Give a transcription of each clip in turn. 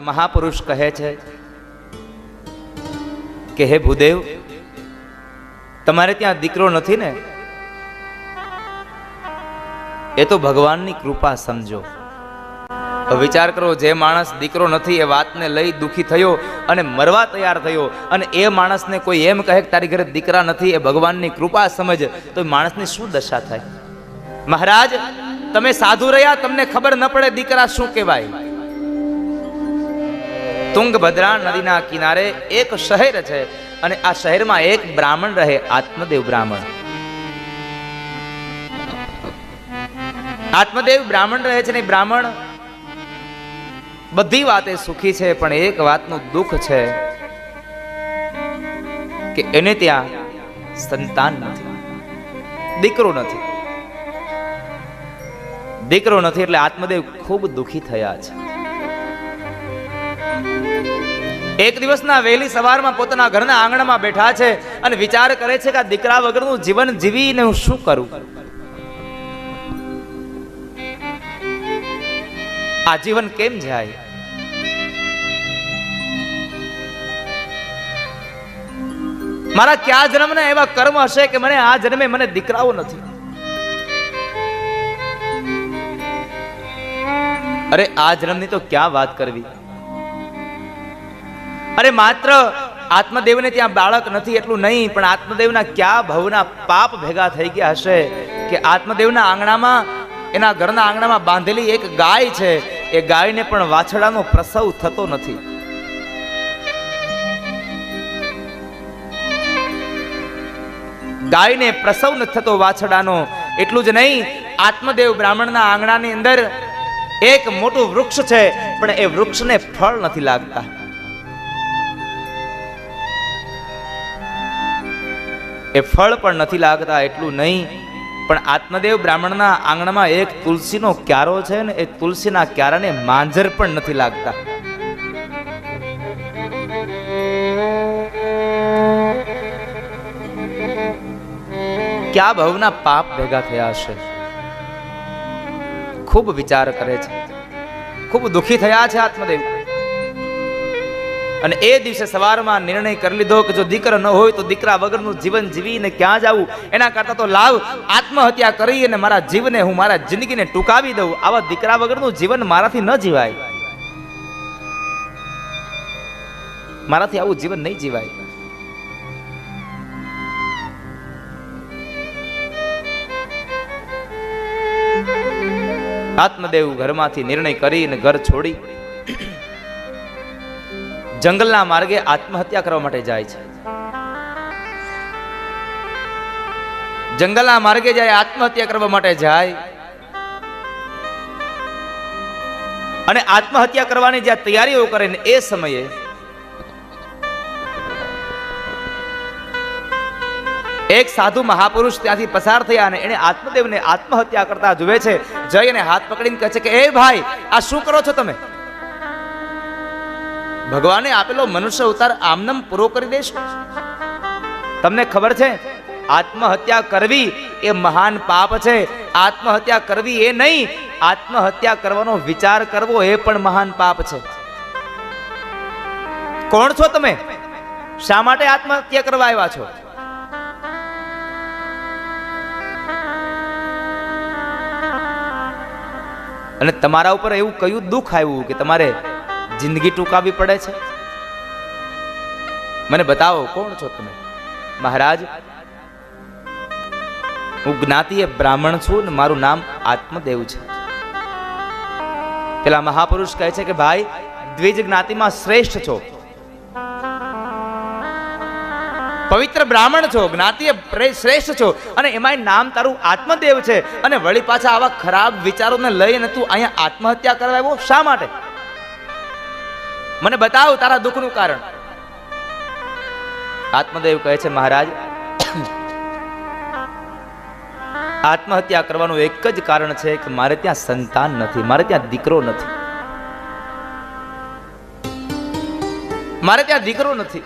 મહાપુરુષ કહે છે કે, હે ભૂદેવ, તમારે ત્યાં દીકરો નથી ને? એ તો ભગવાનની કૃપા સમજો. વિચાર કરો, જે માણસ દીકરો નથી, એ વાતને લઈ દુખી થયો અને મરવા તૈયાર થયો અને એ માણસને કોઈ એમ કહે કે, તારી ઘરે દીકરા નથી, એ ભગવાનની કૃપા સમજ. તો માણસની શું દશા થાય? મહારાજ, તમે સાધુ રહ્યા, તમને ખબર ન પડે દીકરા શું કહેવાય. તુંગભદ્રા નદીના કિનારે એક શહેર છે અને આ શહેરમાં એક બ્રાહ્મણ રહે, આત્મદેવ બ્રાહ્મણ. આત્મદેવ બ્રાહ્મણ રહે છે ને બ્રાહ્મણ બધી વાતે સુખી છે, પણ એક વાતનું દુઃખ છે કે એને ત્યાં સંતાન નથી, દીકરો નથી. દીકરો નથી એટલે આત્મદેવ ખૂબ દુઃખી થયા છે. એક દિવસના વહેલી સવારમાં પોતાના ઘરના આંગણામાં બેઠા છે અને વિચાર કરે છે કે આ દીકરા વગરનું જીવન જીવીને હું શું કરું? આ જીવન કેમ જાય? મારા કયા જન્મના એવા કર્મ હશે કે મને આ જન્મે મને દીકરાઓ નથી? અરે આ જન્મની તો ક્યાં વાત કરવી? અરે માત્ર આત્મદેવને ત્યાં બાળક નથી એટલું નહીં, પણ આત્મદેવના ક્યાં ભવના પાપ ભેગા થઈ ગયા હશે કે આત્મદેવના આંગણામાં, એના ઘરના આંગણામાં બાંધેલી એક ગાય છે, એ ગાયને પણ વાછડાનો પ્રસવ થતો નથી. ગાયને પ્રસવ નથી થતો વાછડાનો, એટલું જ નહીં, આત્મદેવ બ્રાહ્મણના આંગણાની અંદર એક મોટું વૃક્ષ છે, પણ એ વૃક્ષને ફળ નથી લાગતા. એ ફળ પણ નથી લાગતા એટલું નહીં. પણ આત્મદેવ બ્રાહ્મણના આંગણમાં એક તુલસીનો ક્યારો છે ને, એ તુલસીના ક્યારાને માંજર પણ નથી લાગતા. ક્યાં ભવના પાપ ભેગા થયા હશે? ખૂબ વિચાર કરે છે. ખૂબ દુઃખી થયા છે આત્મદેવ. અને એ દિવસે સવારમાં નિર્ણય કરી લીધો કે જો દીકરો ન હોય તો દીકરા વગરનું જીવન જીવીને ક્યાં જવું? એના કરતા તો લાવ, આત્મહત્યા કરી અને મારા જીવને હું મારા જિંદગીને ટૂંકાવી દઉં. આવા દીકરા વગરનું જીવન મારાથી ન જીવાય. મારાથી આવું જીવન નહીં જીવાય. આત્મદેવ ઘરમાંથી નિર્ણય કરીને ઘર છોડી. જંગલના માર્ગે આત્મહત્યા કરવા માટે જાય છે. જંગલના માર્ગે જાય, આત્મહત્યા કરવા માટે જાય. અને આત્મહત્યા કરવાની જ્યાં તૈયારીઓ કરે ને એ સમયે એક સાધુ મહાપુરુષ ત્યાંથી પસાર થયા અને એને આત્મદેવને આત્મહત્યા કરતા જુએ છે. જઈ અને હાથ પકડીને કહે છે કે, એ ભાઈ, આ શું કરો છો તમે? ભગવાને આપેલો મનુષ્ય અવતાર આમનમ પૂરો કરી દેશો તમને ખબર છે, આત્મહત્યા કરવી એ મહાન પાપ છે, આત્મહત્યા કરવી એ નહીં, આત્મહત્યા કરવાનો વિચાર કરવો એ પણ મહાન પાપ છે. કોણ છો તમે? શા માટે આત્મહત્યા કરવા આવ્યા છો? અને તમારા ઉપર એવું કયું દુઃખ આવ્યું કે તમારે જિંદગી ટૂંકાવી પડે છે? મને બતાવો, કોણ છો તમે? મહારાજ, હું જ્ઞાતિએ બ્રાહ્મણ છું ને મારું નામ આત્મદેવ છે. પેલા મહાપુરુષ કહે છે કે, ભાઈ, દ્વિજ જ્ઞાતિમાં શ્રેષ્ઠ છો. પવિત્ર બ્રાહ્મણ છો, જ્ઞાતિએ શ્રેષ્ઠ છો. અને એમાંય નામ તારું આત્મદેવ છે. અને વળી પાછા આવા ખરાબ વિચારોને લઈને તું અહીંયા આત્મહત્યા કરવા આવ્યો? શા માટે? મને બતાવ તારા દુઃખનું કારણ. આત્મદેવ કહે છે, મહારાજ, આત્મહત્યા કરવાનું એક જ કારણ છે કે મારે ત્યાં સંતાન નથી, મારે ત્યાં દીકરો નથી. મારે ત્યાં દીકરો નથી.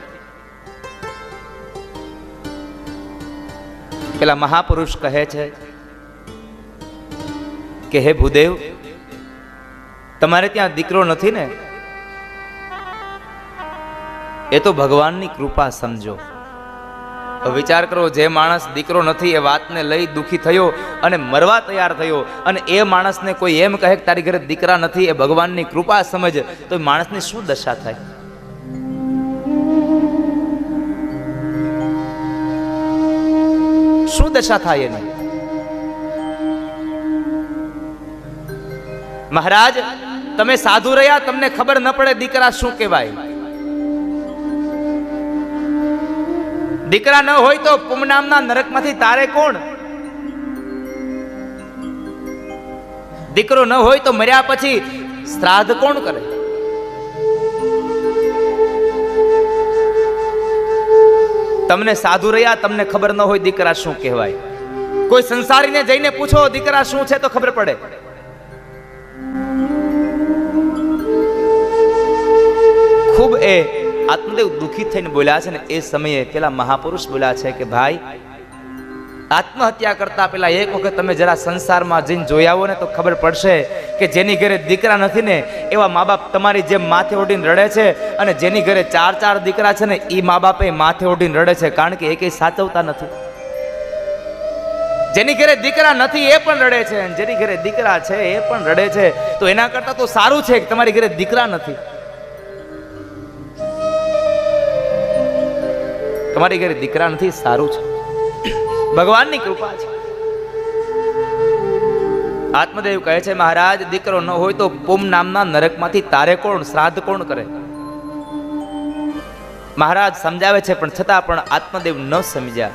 પેલા મહાપુરુષ કહે છે કે, હે ભૂદેવ, તમારે ત્યાં દીકરો નથી ને? એ તો ભગવાનની કૃપા સમજો. વિચાર કરો, જે માણસ દીકરો નથી, એ વાતને લઈ દુખી થયો અને મરવા તૈયાર થયો અને એ માણસને કોઈ એમ કહે કે તારી ઘરે દીકરા નથી, એ ભગવાનની કૃપા સમજ, તો માણસની શું દશા થાય? શું દશા થાય એની? મહારાજ, તમે સાધુ રહ્યા, તમને ખબર ન પડે દીકરા શું કહેવાય. દીકરા ન હોય તો પુમનામના નરકમાંથી તારે કોણ? દીકરો ન હોય તો મર્યા પછી શ્રાદ્ધ કોણ કરે? તમને સાધુ રહ્યા, તમને ખબર ન હોય દીકરા શું કહેવાય. કોઈ સંસારીને જઈને પૂછો, દીકરા શું છે? તો ખબર પડે. ખૂબ એ આત્મદેવ દુઃખી થઈને બોલ્યા છે ને, એ સમયે પેલા મહાપુરુષ બોલ્યા છે કે, ભાઈ, આત્મહત્યા કરતા પેલા એક વખત તમે જરા સંસારમાં જઈને જોઈ આવો ને તો ખબર પડશે કે જેની ઘરે દીકરા નથી ને, એવા મા બાપ તમારી જેમ માથે ઓઢીને રડે છે અને જેની ઘરે ચાર ચાર દીકરા છે ને એ મા બાપે માથે ઓઢીને રડે છે કારણ કે એ કઈ સાચવતા નથી. જેની ઘરે દીકરા નથી એ પણ રડે છે જેની ઘરે દીકરા છે એ પણ રડે છે. તો એના કરતા તો સારું છે કે તમારી ઘરે દીકરા નથી. તમારી ઘરે દીકરા નથી, સારું છે. ભગવાનની કૃપા છે. આત્મદેવ કહે છે, મહારાજ, દીકરો ન હોય તો પુમ નામના નરકમાંથી તારે કોણ, શ્રાદ્ધ કોણ કરે? મહારાજ સમજાવે છે, પણ છતાં પણ આત્મદેવ ન સમજ્યા.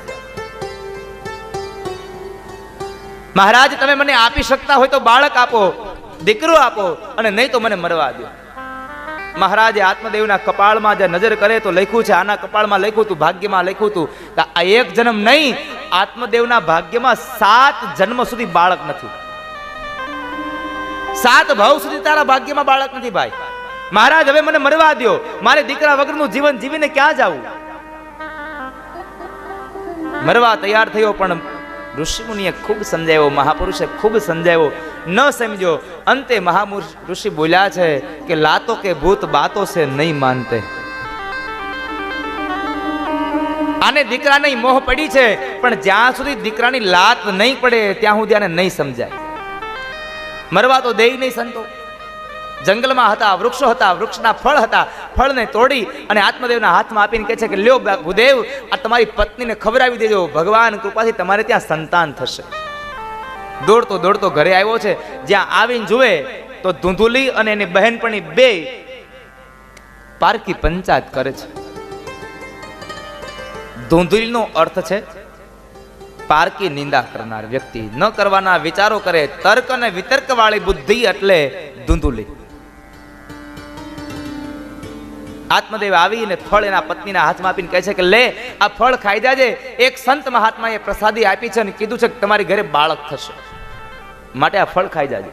મહારાજ, તમે મને આપી શકતા હોય તો બાળક આપો, દીકરો આપો, અને નહીં તો મને મરવા દો. મહારાજે આત્મદેવના કપાળમાં જે નજર કરે તો લખ્યું છે, આના કપાળમાં લખ્યું તું ભાગ્યમાં લખ્યું તું કે આ એક જન્મ નહીં, આત્મદેવના ભાગ્યમાં સાત જન્મ સુધી બાળક નથી. સાત ભાવ સુધી તારા ભાગ્યમાં બાળક નથી ભાઈ. મહારાજ, હવે મને મરવા દ્યો. મારે દીકરા વગરનું જીવન જીવીને ક્યાં જવું? મરવા તૈયાર થયો, પણ ઋષિમુનિએ ખૂબ સમજાવ્યો, મહાપુરુષે ખૂબ સમજાવ્યો. ન સમજો અંતે મહાપુરુષ ઋષિ બોલ્યા છે કે લાતો કે ભૂત બાતો છે નહીં માનતે. આને દીકરાને મોહ પડી છે, પણ જ્યાં સુધી દીકરાની લાત નહીં પડે, ત્યાં સુધી આને નહીં સમજાય. મરવા તો દેઈ નહીં સંતો. જંગલમાં હતા, વૃક્ષો હતા, વૃક્ષના ફળ હતા, ફળને તોડી અને આત્મદેવના હાથમાં આપીને કહે છે કે લ્યો ભૂદેવ, આ તમારી પત્નીને ખબરાવી દેજો. ભગવાન કૃપાથી તમારે ત્યાં સંતાન થશે. દોડતો દોડતો ઘરે આવ્યો છે. જ્યાં આવીને જુએ તો ધૂંધુલી અને એની બહેનપણી બે પારકી પંચાયત કરે છે. ધૂંધુલીનો અર્થ છે, પારકી નિંદા કરનાર વ્યક્તિ. ન કરવાના વિચારો કરે, તર્ક અને વિતર્ક વાળી બુદ્ધિ એટલે ધૂંધુલી. આત્મદેવ આવીને ફળ એના પત્નીના હાથમાં આપીને કહે છે કે લે, આ ફળ ખાઈ જાજે. એક સંત મહાત્માએ પ્રસાદી આપી છે અને કીધું છે કે તમારી ઘરે બાળક થશે. માટે આ ફળ ખાઈ જાજે.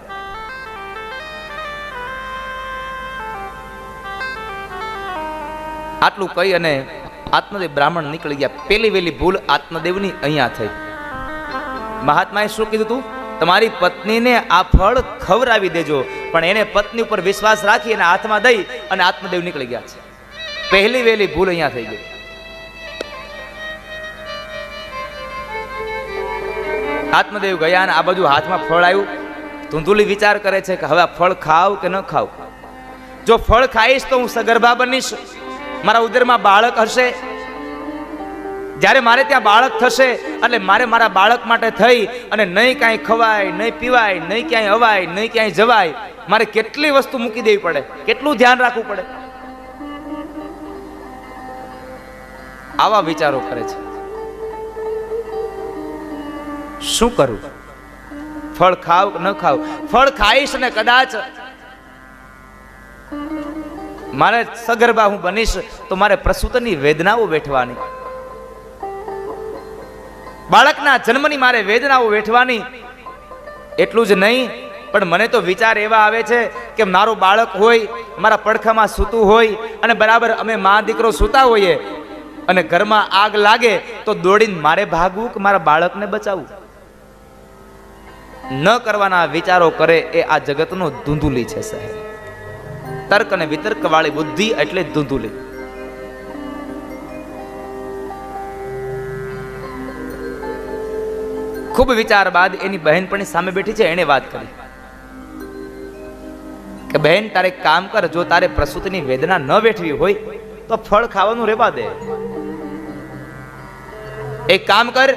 આટલું કહી અને આત્મદેવ બ્રાહ્મણ નીકળી ગયા. પેલી વેલી ભૂલ આત્મદેવની અહીંયા થઈ. મહાત્માએ શું કીધું તું? તમારી પત્નીને આ ફળ ખવડાવી દેજો, પણ એને પત્ની ઉપર વિશ્વાસ રાખી એના હાથમાં દઈ અને આત્મદેવ નીકળી ગયા છે. પહેલી વહેલી ભૂલ અહીંયા થઈ ગઈ. આત્મદેવ ગયા અને આ બાજુ હાથમાં ફળ આવ્યું. ધૂંધુલી વિચાર કરે છે કે હવે આ ફળ ખાવ કે ન ખાવ. જો ફળ ખાઈશ તો હું સગર્ભા બનીશ. મારા ઉદરમાં બાળક હશે. જ્યારે મારે ત્યાં બાળક થશે, એટલે મારે મારા બાળક માટે થઈ અને નહીં કાંઈ ખવાય, નહીં પીવાય, નહીં ક્યાંય અવાય, નહીં ક્યાંય જવાય. મારે કેટલી વસ્તુ મૂકી દેવી પડે. કેટલું ધ્યાન રાખવું પડે. આવા વિચારો કરે છે. શું કરું? ફળ ખાવ ન ખાવ? ફળ ખાઈશ ને કદાચ મારે સગર્ભા હું બનીશ તો મારે પ્રસૂતની વેદનાઓ વેઠવાની. બાળકના જન્મની મારે વેદનાઓ વેઠવાની. એટલું જ નહીં, પણ મને તો વિચાર એવા આવે છે કે મારું બાળક હોય, મારા પડખામાં સૂતું હોય, અને બરાબર અમે મા દીકરો સૂતા હોઈએ અને ઘરમાં આગ લાગે તો દોડીને મારે ભાગવું કે મારા બાળકને બચાવવું? ન કરવાના વિચારો કરે એ આ જગતનો ધૂંધુલી છે સાહેબ. તર્ક અને વિતર્ક વાળી બુદ્ધિ એટલે ધૂંધુલી. ખૂબ વિચાર બાદ એની બહેન પણ સામે બેઠી છે, એને વાત કરી. કે બહેન, તારે કામ કર, જો તારે પ્રસૂતિની વેદના ન વેઠવી હોય તો ફળ ખાવાનું રેવા દે. એક કામ કર,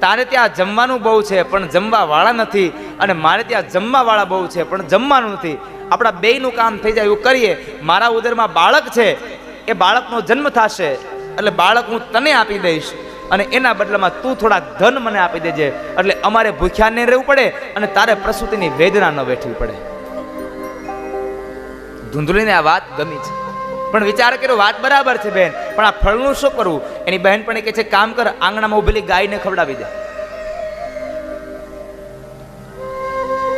તારે ત્યાં જમવાનું બહુ છે, પણ જમવા વાળા નથી. અને મારે ત્યાં જમવા વાળા બહુ છે, પણ જમવાનું નથી. આપણા બેયનું કામ થઈ જાય એવું કરીએ. મારા ઉદરમાં બાળક છે, એ બાળકનો જન્મ થશે. એટલે બાળક હું તને આપી દઈશ. અને એના બદલામાં તું થોડા ધન મને આપી દેજે. એટલે અમારે ભૂખ્યા નહીં રહેવું પડે, અને તારે પ્રસૂતિની વેદના ન વેઠવી પડે. ધૂંધળીને આ વાત ગમી છે. પણ વિચાર કર્યો, વાત બરાબર છે બેન. પણ આ ફળનું શું કરવું એની બહેન પણ કહે છે, કામ કર, આંગણામાં ઉભેલી ગાયને ખવડાવી દે.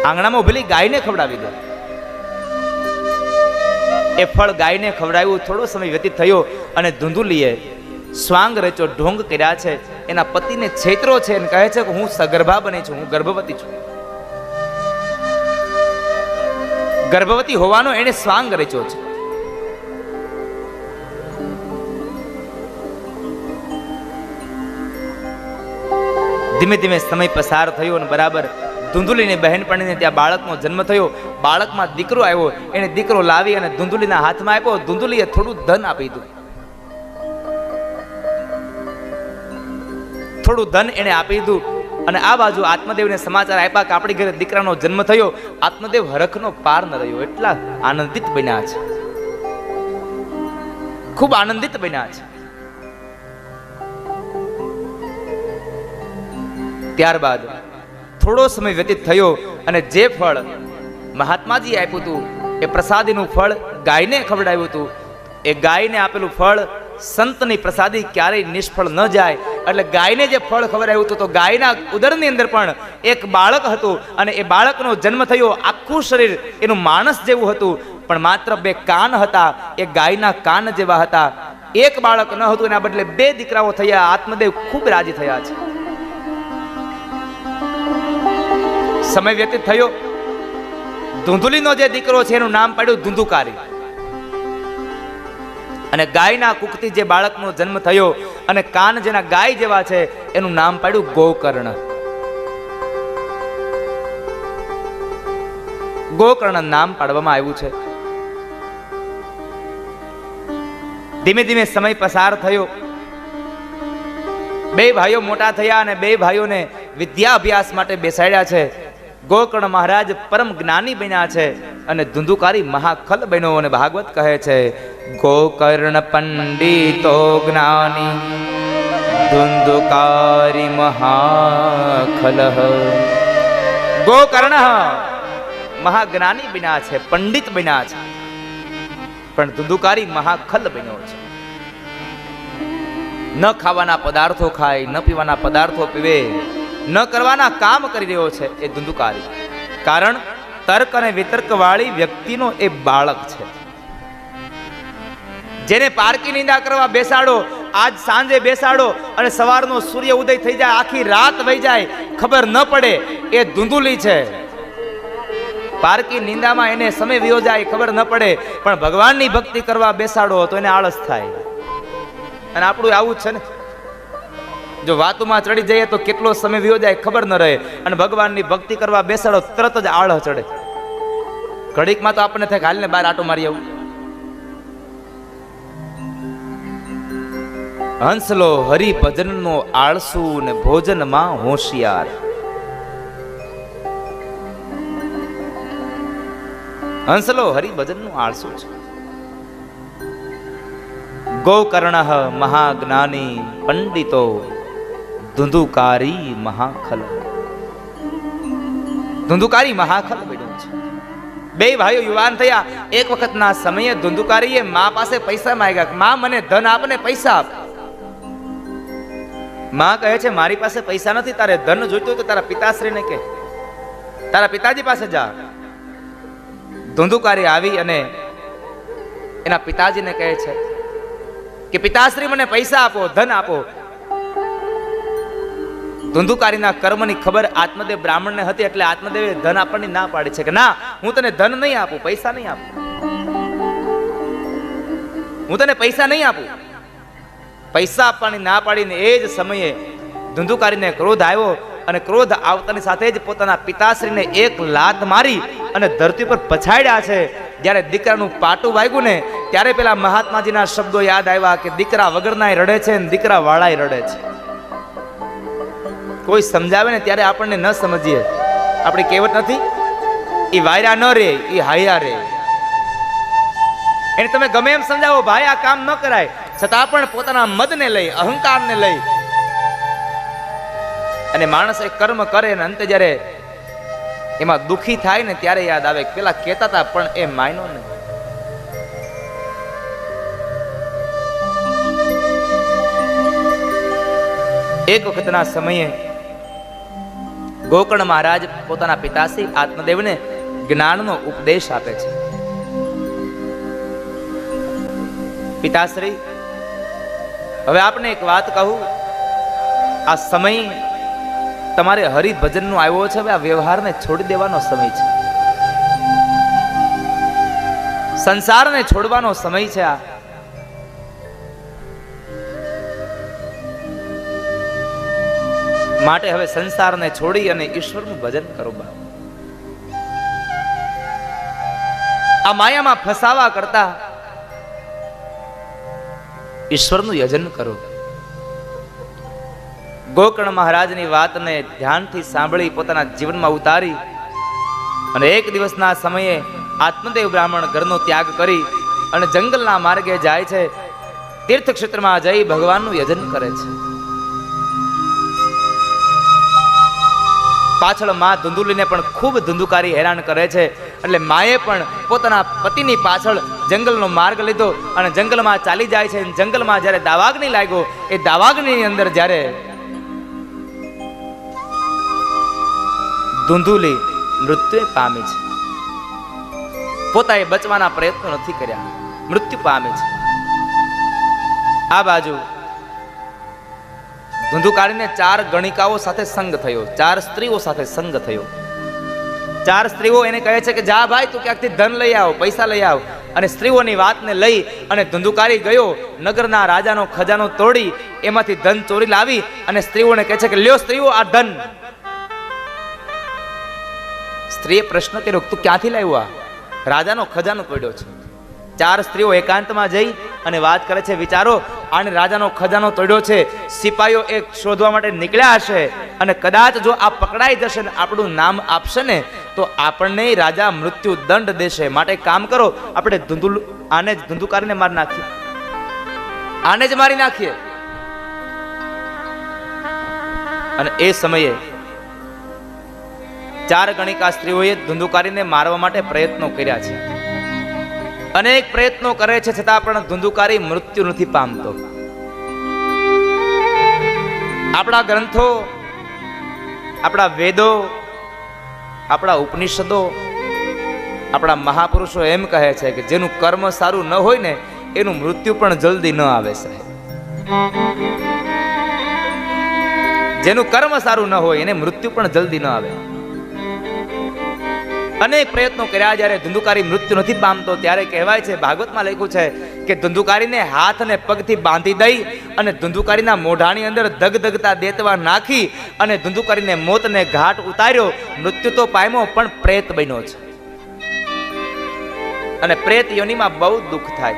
આંગણામાં ઉભેલી ગાયને ખવડાવી દે. એ ફળ ગાયને ખવડાવ્યું, થોડો સમય વ્યતીત થયો અને ધૂંધુલીએ સ્વાંગ રચો ઢોંગ કર્યા છે. એના પતિને છેતરો છે અને કહે છે કે, હું સગર્ભા બની છું, હું ગર્ભવતી છું. ગર્ભવતી હોવાનો એણે સ્વાંગ રચ્યો છે. ધીમે ધીમે સમય પસાર થયો અને બરાબર ધૂંધુલીની બહેનપણીને ત્યાં બાળકનો જન્મ થયો. બાળકમાં દીકરો આવ્યો, એને દીકરો લાવી અને ધૂંધુલીના હાથમાં આપ્યો. ધૂંધુલીએ થોડું ધન આપી દીધું. થોડું ધન એને આપી દીધું અને આ બાજુ આત્મદેવને સમાચાર આપ્યા કે આપણી ઘરે દીકરાનો જન્મ થયો. આત્મદેવ હરખનો પાર ન રહ્યો. એટલા આનંદિત બન્યા છે. ખૂબ આનંદિત બન્યા છે. ત્યારબાદ થોડો સમય વ્યતીત થયો અને જે ફળ મહાત્માજી આપ્યું હતું, એ પ્રસાદીનું ફળ ગાયને ખવડાવ્યું હતું. એ ગાયને આપેલું ફળ સંતની પ્રસાદી ક્યારેય નિષ્ફળ ન જાય. એટલે ગાયને જે ફળ ખવડાવ્યું હતું, તો ગાયના ઉદરની અંદર પણ એક બાળક હતું અને એ બાળકનો જન્મ થયો. આખું શરીર એનું માણસ જેવું હતું. પણ માત્ર બે કાન હતા, એ ગાયના કાન જેવા હતા. એક બાળક ન હતું, એના બદલે બે દીકરાઓ થયા. આત્મદેવ ખૂબ રાજી થયા છે. સમય વ્યતીત થયો. ધૂંધુલીનો જે દીકરો છે એનું નામ પાડ્યું ધૂંધુકારી. અને ગાયના કુકતી જે બાળકનો જન્મ થયો અને કાન જેના ગાય જેવા છે, એનું નામ પાડ્યું ગોકર્ણ. ગોકર્ણ નામ પાડવામાં આવ્યું છે. ધીમે ધીમે સમય પસાર થયો. બે ભાઈઓ મોટા થયા અને બે ભાઈઓને વિદ્યાભ્યાસ માટે બેસાડ્યા છે. ગોકર્ણ મહારાજ પરમ જ્ઞાની બન્યા છે અને ધુંધુકારી મહાખલ બન્યો અને ભાગવત કહે છે, ગોકર્ણ પંડિતો જ્ઞાની, ધુંધુકારી મહાખલ. ગોકર્ણ મહાજ્ઞાની બન્યા છે, પંડિત બન્યા છે, પણ ધુંધુકારી મહાખલ બન્યો છે. ન ખાવાના પદાર્થો ખાય, ન પીવાના પદાર્થો પીવે ન કરવાના કામ કરી રહ્યો છે એ ધુંધુકારી. કારણ તર્ક અને વિતર્ક વાળી વ્યક્તિનો એ બાળક છે. જેને પારકી નિંદા કરવા બેસાડો, આજ સાંજે બેસાડો અને સવારનો સૂર્ય ઉદય થઈ જાય, આખી રાત વહી જાય, ખબર ન પડે, એ ધૂંધુલી છે. પારકી નિંદામાં એને સમય વિયો જાય ખબર ન પડે, પણ ભગવાનની ભક્તિ કરવા બેસાડો તો એને આળસ થાય. અને આપણું આવું જ છે ને જો વાતોમાં ચડી જઈએ તો કેટલો સમય વિયો જાય ખબર ન રહે. અને ભગવાનની ભક્તિ કરવા બેસાડો, તરત જ આળહ ચડે. ઘડીકમાં તો આપણને થાય હાલને બહાર આટો મારી આવું. હંસલો હરિ ભજનનો આળસુ ને ભોજનમાં હોશિયાર. હંસલો હરિ ભજનનું આળસુ છે. ગોકર્ણ મહાજ્ઞાની પંડિતો ધુંધુકારી મહાખલ. ધુંધુકારી મહાખલ બન્યો છે. બે ભાઈઓ યુવાન થયા. એક વખતના સમયે ધુંધુકારીએ મા પાસે પૈસા માંગ્યા. મા, મને ધન આપ ને પૈસા આપ. મા કહે છે, મારી પાસે પૈસા નથી. તારે ધન જોઈતું તો તારા પિતાશ્રીને કે તારા પિતાજી પાસે જા. ધુંધુકારી આવી અને એના પિતાજીને કહે છે કે, પિતાશ્રી, મને પૈસા આપો, ધન આપો. ધુંધુકારીના કર્મની ખબર આત્મદેવ બ્રાહ્મણને હતી એટલે આત્મદેવે ધન આપવાની ના પાડે છે કે ના, હું તને ધન નહીં આપું, પૈસા નહીં આપું. હું તને પૈસા નહીં આપું. પૈસા આપવાની ના પાડીને એ જ સમયે ધંધુકારીને ક્રોધ આવ્યો અને ક્રોધ આવતાની સાથે જ પોતાના પિતાશ્રીને એક લાત મારી અને ધરતી પર પછાડ્યા છે. જ્યારે દીકરાનું પાટું વાગ્યું ને, ત્યારે પેલા મહાત્માજીના શબ્દો યાદ આવ્યા કે દીકરા વગરનાય રડે છે ને દીકરા વાળાય રડે છે. કોઈ સમજાવે ને ત્યારે આપણને ન સમજીએ. આપણી કહેવત નથી એ વાયરા ન રે એ હાયા રે. એને તમે ગમે એમ સમજાવો, ભાઈ, આ કામ ન કરાય. છતાં પણ પોતાના મદને લઈ, અહંકારને લઈ. અને માણસ એક કર્મ કરે ને અંતે જ્યારે એમાં દુખી થાય ને ત્યારે યાદ આવે પેલા કહેતા હતા, પણ એ માયનો નહીં. એક વખતના સમયે ગોકર્ણ મહારાજ પોતાના પિતાશ્રી આત્મદેવને જ્ઞાનનો ઉપદેશ આપે છે. પિતાશ્રી, હવે આપને એક વાત કહું. આ સમય તમારે હરિભજનનો આવ્યો છે, હવે આ વ્યવહારને છોડી દેવાનો સમય છે. સંસારને છોડવાનો સમય છે આ. માટે હવે સંસારને છોડી અને ઈશ્વરનું ભજન કરો બા. આ માયામાં ફસાવા કરતા ઈશ્વરનું યજન કરો ગોકર્ણ મહારાજની વાતને ધ્યાનથી સાંભળી પોતાના જીવનમાં ઉતારી અને એક દિવસના સમયે આત્મદેવ બ્રાહ્મણ ઘરનો ત્યાગ કરી અને જંગલના માર્ગે જાય છે. તીર્થ ક્ષેત્રમાં જઈ ભગવાનનું યજન કરે છે. પાછળમાં ધુંધુલીને પણ ખૂબ ધુંધુકારી હેરાન કરે છે. એટલે માએ પણ પોતાના પતિની પાછળ જંગલનો માર્ગ લીધો અને જંગલમાં ચાલી જાય છે. જંગલમાં જ્યારે દાવાગ્નિ લાગ્યો, એ દાવાગ્નિની અંદર જ્યારે ધુંધુલી મૃત્યુ પામી છે. પોતાએ બચવાના પ્રયત્નો નથી કર્યા. મૃત્યુ પામે છે. આ બાજુ ધુંધુકારીને ચાર ગણિકાઓ સાથે સંગ થયો. ચાર સ્ત્રીઓ સાથે સંગ થયો. ચાર સ્ત્રીઓ એને કહે છે કે, જા ભાઈ, તું ક્યાંકથી ધન લઈ આવ, પૈસા લઈ આવ. અને સ્ત્રીઓની વાતને લઈ અને ધુંધુકારી ગયો, નગરના રાજાનો ખજાનો તોડી, એમાંથી ધન ચોરી લાવી અને સ્ત્રીઓને કહે છે કે, લ્યો સ્ત્રીઓ, આ ધન. સ્ત્રીએ પ્રશ્ન કર્યો તું ક્યાંથી લાવ્યો આ? રાજાનો ખજાનો પડ્યો છે. ચાર સ્ત્રીઓ એકાંતમાં જઈ અને વાત કરે છે, વિચારો, આને રાજાનો ખજાનો તોડ્યો છે સિપાહીઓ એ શોધવા માટે નીકળ્યા હશે અને કદાચ જો આ પકડાઈ જશે ને આપણું નામ આપશે ને, તો આપણને રાજા મૃત્યુ દંડ દેશે. માટે કામ કરો, આપણે ધુંધુ આને જ ધુંધુકારીને મારી નાખીએ. આને જ મારી નાખીએ. અને એ સમયે ચાર ગણિકા સ્ત્રીઓએ ધુંધુકારીને મારવા માટે પ્રયત્નો કર્યા છે. અનેક પ્રયત્નો કરે છે, છતાં પણ ધુંધુકારી મૃત્યુ નથી પામતો. આપણા ગ્રંથો, આપણા વેદો, આપણા ઉપનિષદો, આપણા મહાપુરુષો એમ કહે છે કે જેનું કર્મ સારું ન હોય ને, એનું મૃત્યુ પણ જલ્દી ન આવે સાહેબ. જેનું કર્મ સારું ન હોય, એને મૃત્યુ પણ જલ્દી ન આવે. અનેક પ્રયત્નો કર્યા. જ્યારે ધુંધુકારી મૃત્યુ નથી પામતો, ત્યારે કહેવાય છે, ભાગવતમાં લખ્યું છે કે ધુંધુકારીને હાથ અને પગથી બાંધી દઈ અને ધંધુકારીના મોઢાની અંદર ધગધગતા દેતવા નાખી અને ધંધુકારીને મોતને ઘાટ ઉતાર્યો. મૃત્યુ તો પામ્યો, પણ પ્રેત બન્યો છે. અને પ્રેત યોનિમાં બહુ દુઃખ થાય.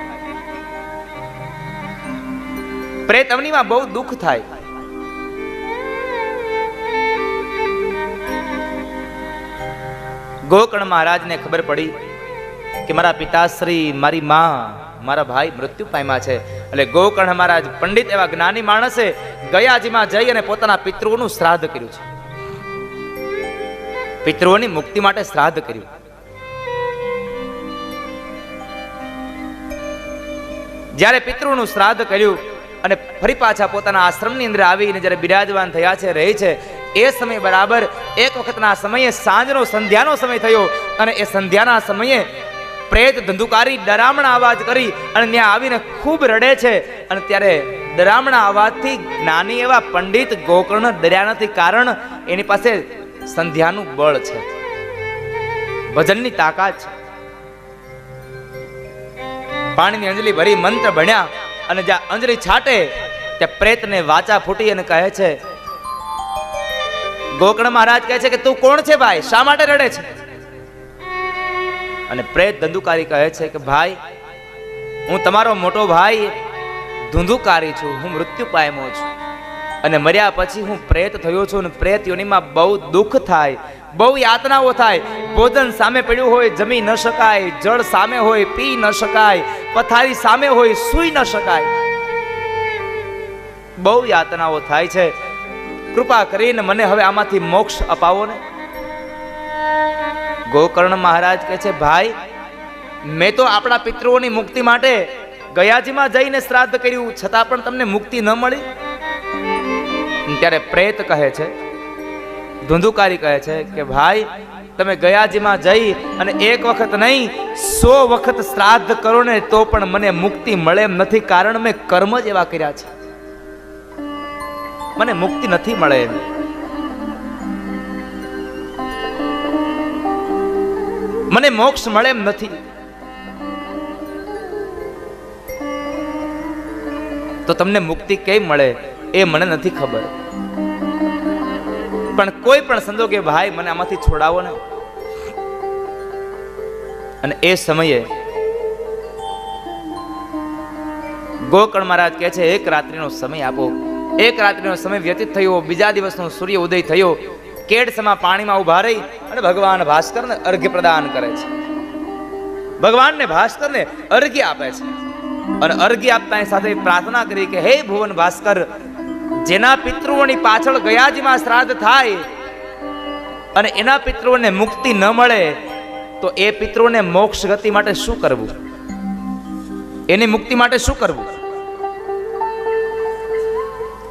પ્રેત અવનીમાં બહુ દુઃખ થાય. ગોકર્ણ મહારાજને ખબર પડી કે મારા પિતાશ્રી, મારી માં, મારા ભાઈ મૃત્યુ પામ્યા છે. એટલે ગોકર્ણ મહારાજ પંડિત એવા જ્ઞાની માણસે ગયાજીમાં જઈ અને પોતાના પિતૃઓનું શ્રાદ્ધ કર્યું છે. પિતૃઓની મુક્તિ માટે શ્રાદ્ધ કર્યું. જ્યારે પિતૃનું શ્રાદ્ધ કર્યું અને ફરી પાછા પોતાના આશ્રમની અંદર આવીને જ્યારે બિરાજમાન થયા છે, રહે છે એ સમય બરાબર એક વખતના સમયે સાંજનો, સંધ્યાનો સમય થયો અને એ સંધ્યાના સમયે પ્રેત ધંધુકારી ડરામણા અવાજ કરી અને ત્યાં આવીને ખૂબ રડે છે. અને ત્યારે ડરામણા અવાજથી જ્ઞાની એવા પંડિત ગોકર્ણ ડર્યા નથી કારણ એની પાસે સંધ્યાનું બળ છે. ભજનની તાકાત છે. પાણીની અંજલિ ભરી મંત્ર ભણ્યા અને જ્યાં અંજલિ છાટે, ત્યાં પ્રેતને વાચા ફૂટી અને કહે છે ગોકર્ણ મહારાજ કહે છે કે તું કોણ છે ભાઈ? શા માટે રડે છે? અને પ્રેત ધંધુકારી કહે છે કે ભાઈ, હું તમારો મોટો ભાઈ ધુંધુકારી છું, હું મૃત્યુ પામ્યો છું. અને મર્યા પછી હું પ્રેત થયો છું અને પ્રેત યોનિમાં બહુ દુઃખ થાય, બહુ યાતનાઓ થાય. ભોજન સામે પડ્યું હોય, જમી ન શકાય, જળ સામે હોય, પી ન શકાય, પથારી સામે હોય, સૂઈ ન શકાય. બહુ યાતનાઓ થાય છે. કૃપા કરીને મને હવે આમાંથી મોક્ષ અપાવો ને. ગોકર્ણ મહારાજ કહે છે, ભાઈ, મેં તો આપણા પિતૃઓની મુક્તિ માટે ગયાજીમાં જઈને શ્રાદ્ધ કર્યું, છતાં પણ તમને મુક્તિ ન મળી. ત્યારે પ્રેત કહે છે, ધુંધુકારી કહે છે કે, ભાઈ, તમે ગયાજીમાં જઈ અને એક વખત નહીં, સો વખત શ્રાદ્ધ કરો ને તો પણ મને મુક્તિ મળે એમ નથી, કારણ મેં કર્મ જ એવા કર્યા છે. મને મુક્તિ નથી મળે મને મોક્ષ મળે એમ નથી. તો તમને મુક્તિ કેમ મળે એ મને નથી ખબર. પણ કોઈ પણ સંજોગે, ભાઈ, મને આમાંથી છોડાવો ને. અને એ સમયે ગોકર્ણ મહારાજ કહે છે, એક રાત્રિનો સમય આપો. એક રાત્રિનો સમય વ્યતીત થયો, બીજા દિવસનો સૂર્ય ઉદય થયો. કેડસમાં પાણીમાં ઊભા રહી અને ભગવાન ભાસ્કરને અર્ઘ્ય પ્રદાન કરે છે. ભગવાનને ભાસ્કરને અર્ઘ્ય આપે છે. અને અર્ઘ્ય આપતા સાથે પ્રાર્થના કરી કે, હે ભુવન ભાસ્કર, જેના પિતૃઓની પાછળ ગયાજીમાં શ્રાદ્ધ થાય અને એના પિતૃઓને મુક્તિ ન મળે, તો એ પિતૃઓને મોક્ષ ગતિ માટે શું કરવું? એની મુક્તિ માટે શું કરવું?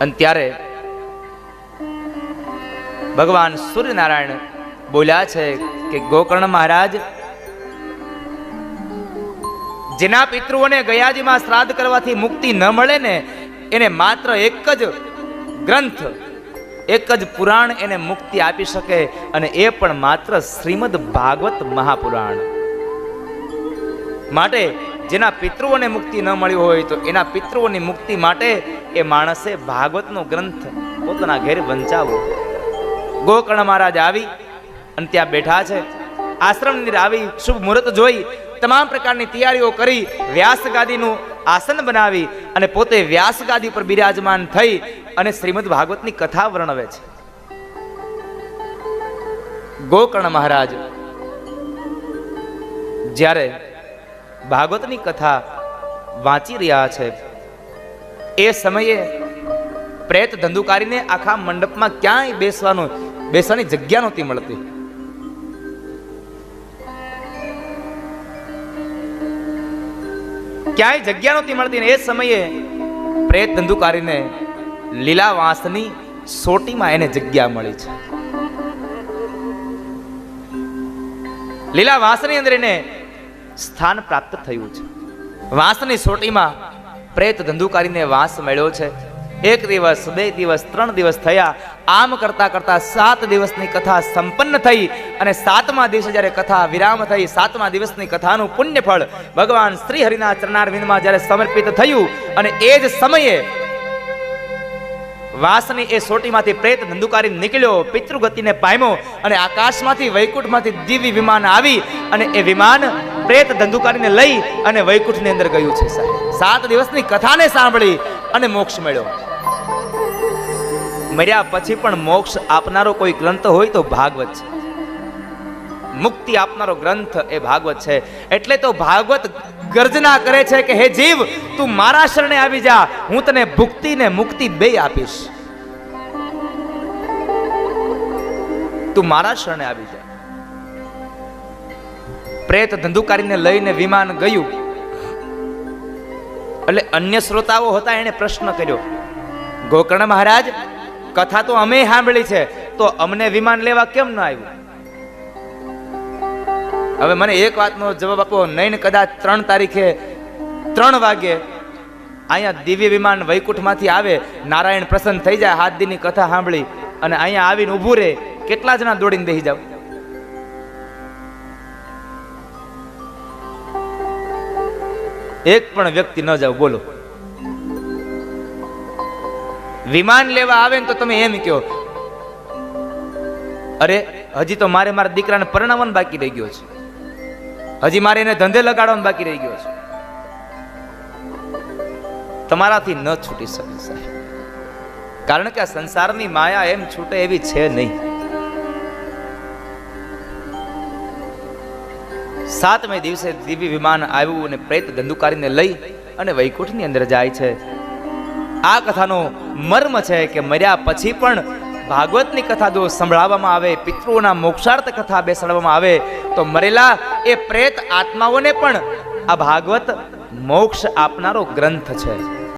અને ત્યારે ભગવાન સૂર્યનારાયણ બોલ્યા છે કે ગોકર્ણ મહારાજ, જેના પિતૃઓને ગયાજીમાં શ્રાદ્ધ કરવાથી મુક્તિ ન મળે ને, એને માત્ર એક જ ગ્રંથ, એક જ પુરાણ એને મુક્તિ આપી શકે અને એ પણ માત્ર શ્રીમદ ભાગવત મહાપુરાણ. માટે જેના પિતૃઓને મુક્તિ ન મળી હોય તો એના પિતૃઓની મુક્તિ માટે એ માણસે ભાગવતનો ગ્રંથ પોતાના ઘેર વંચાવો. ગોકર્ણ મહારાજ આવી અને ત્યાં બેઠા છે. આશ્રમની આવી શુભ મુહૂર્ત જોઈ, તમામ પ્રકારની તૈયારીઓ કરી વ્યાસ ગાદીનું આસન બનાવી અને પોતે વ્યાસ ગાદી પર બિરાજમાન થઈ અને શ્રીમદ ભાગવતની કથા વર્ણવે છે. ગોકર્ણ મહારાજ, જ્યારે ભાગવતની કથા વાંચી રહ્યા છે. એ સમયે પ્રેત ધંધુકારીને આખા મંડપમાં ક્યાંય બેસવાનું, બેસવાની જગ્યા નહોતી મળતી. ક્યાંય જગ્યા નહોતી મળતી ને એ સમયે પ્રેત ધંધુકારીને લીલા વાંસની સોટીમાં એને જગ્યા મળી છે. લીલા વાંસની અંદર એને સ્થાન પ્રાપ્ત થયું છે. વાંસની સોટીમાં પ્રેત ધંધુકારીને વાંસ મળ્યો છે. એક દિવસ, બે દિવસ, ત્રણ દિવસ થયા. આમ કરતા કરતા સાત દિવસની કથા સંપન્ન થઈ અને સાતમા દિવસે જ્યારે કથા વિરામ થઈ, સાતમા દિવસની કથાનું પુણ્યફળ ભગવાન શ્રી હરિના ચરણારવિંદમાં જ્યારે સમર્પિત થયું અને એ જ સમયે વાસની એ સોટીમાંથી પ્રેત ધંધુકારી નીકળ્યો, પિતૃગતિને પામ્યો અને આકાશમાંથી, વૈકુંઠમાંથી દિવ્ય વિમાન આવી અને એ વિમાન પ્રેત ધંધુકારીને લઈ અને વૈકુંઠની અંદર ગયું છે, સાહેબ. સાત દિવસની કથાને સાંભળી અને મોક્ષ મળ્યો. મર્યા પછી પણ મોક્ષ આપનારો કોઈ ગ્રંથ હોય તો ભાગવત છે. મુક્તિ આપનારો ગ્રંથ એ ભાગવત છે. એટલે તો ભાગવત ગર્જના કરે છે કે, હે જીવ, તું મારા શરણે આવી જા. હું તને ભુક્તિ ને મુક્તિ બે આપીશ. તું મારા શરણે આવી જા. પ્રેત ધંધુકારીને લઈને વિમાન ગયું. એટલે અન્ય શ્રોતાઓ હતા એને પ્રશ્ન કર્યો, ગોકર્ણ મહારાજ, કથા તો અમે સાંભળી છે, તો અમને વિમાન લેવા કેમ ન આવ્યું? હવે મને એક વાતનો જવાબ આપો નહીં કદાચ ત્રણ તારીખે ત્રણ વાગે અહીંયા દિવ્ય વિમાન વૈકુંઠમાંથી આવે, નારાયણ પ્રસન્ન થઈ જાય હાથ દીની કથા સાંભળી અને અહીંયા આવીને ઊભું રહે, કેટલા જણા દોડીને બેસી જાવ એક પણ વ્યક્તિ ન જાવ બોલો. વિમાન લેવા આવે ને તો તમે એમ કહો, અરે, હજી તો મારે મારા દીકરાને પરણાવવાનું બાકી રહી ગયો છે. હજી મારે એને ધંધે લગાડવાનું બાકી રહી ગયો છે. તમારાથી ન છૂટી શકે સાહેબ. કારણ કે આ સંસારની માયા એમ છૂટે એવી છે નહીં. સાતમે દિવસે દિવ્ય વિમાન આવ્યું અને પ્રેત ધંધુકારીને લઈ અને વૈકુંઠની અંદર જાય છે. આ કથાનો મર્મ છે કે મર્યા પછી પણ ભાગવતની કથા જો સંભળાવવામાં આવે, પિતૃઓના મોક્ષાર્થ કથા બેસાડવામાં આવે, તો મરેલા એ પ્રેત આત્માઓને પણ આ ભાગવત મોક્ષ આપનારો ગ્રંથ છે.